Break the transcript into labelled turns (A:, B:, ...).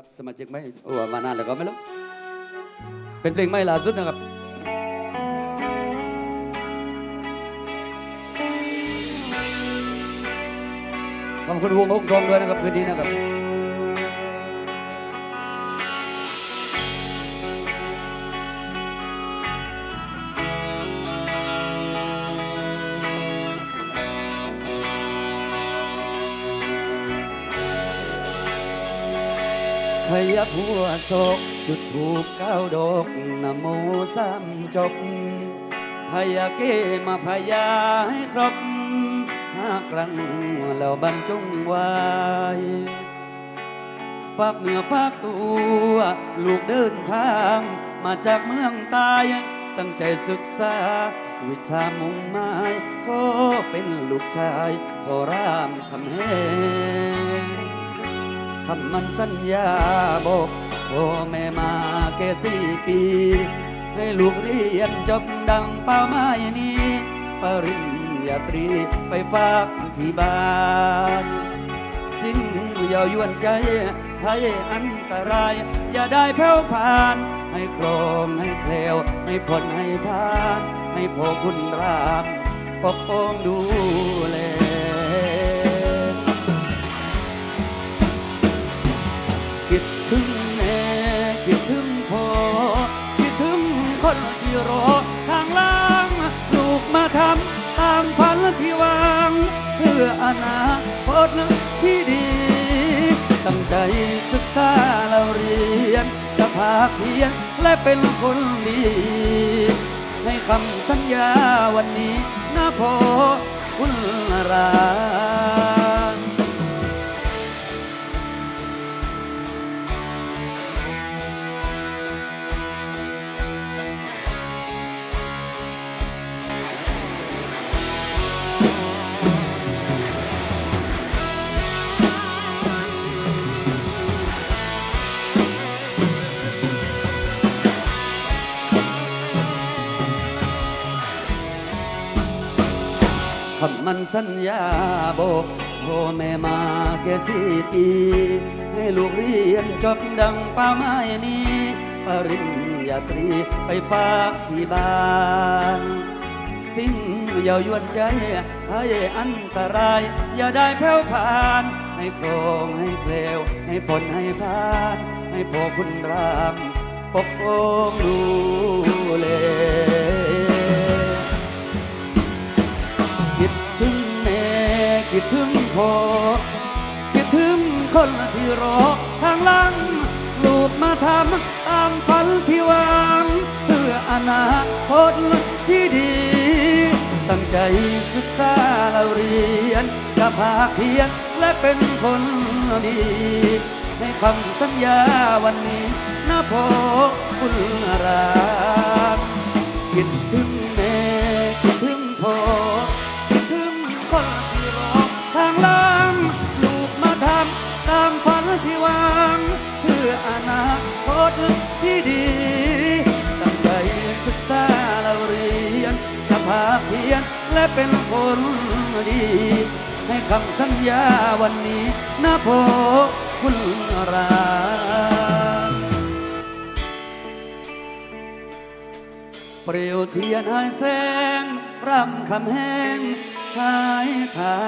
A: ครับสมาชิกไม่โอ้มานานแล้วก็ไม่รู้เป็นเพลงไม่ล่าสุดนะครับขอบคุณวงฮกทองด้วยนะครับคืนนี้นะครับ ขยับหัวศกจุดถูกก้าวดอกนโมสามจบพยาเกมาพยาให้ครบห้าครั้งแล้วบรรจงไว้ฝากเนื้อฝากตัว ลูกเดินทางมาจากเมืองตาย ตั้งใจศึกษา วิชามุ่งหมายขอเป็นลูกชายทรามคำแหงำมันสัญญาบอกพ่อแม่มาแก่สี่ปี ให้ลูกเรียนจบดังเป้าหมายนี้ปริญญาตรีไปฝากที่บ้าน สิ้นเยาวยวนใจให้อันตราย อย่าได้แผ่วผ่าน ให้ครองให้แคล้วให้พ้นให้ทาน ให้พ่อคุณรามปกป้องดูแล คิดถึงพ่อคิดถึงคนที่รอทางล่าง ลูกมาทำตามฝันที่วาง เพื่ออนาคตที่ดี ตั้งใจศึกษาเราเรียนจะภาเพียรและเป็นคนดี ให้คำสัญญาวันนี้นะพ่อคุณรา สัญญาบอกพ่อแม่มาแค่สี่ปี ให้ลูกเรียนจบดังป้าหมายนี้ปริญญาตรีไปฝากที่บ้านสิ้นเยาวยวนใจให้อันตราย อย่าได้แผ่วผ่าน ให้ครองให้แคลวให้พ้นให้ผ่าน ให้พ่อคุณรามปกป้องดูแล คิดถึงพอคิดถึงคนที่รอทางลังลูกมาทำตามฝันที่วางเพื่ออนาคตที่ดี ตั้งใจศึกษาเราเรียนจะภาเพียรและเป็นคนดีให้คำสัญญาวันนี้นะพอคุณรักคิดถึง เพียรและเป็นคนดี ให้คำสัญญาวันนี้นะพ่อคุณราเปลวเทียนหายแสงรำคำแหงหายทา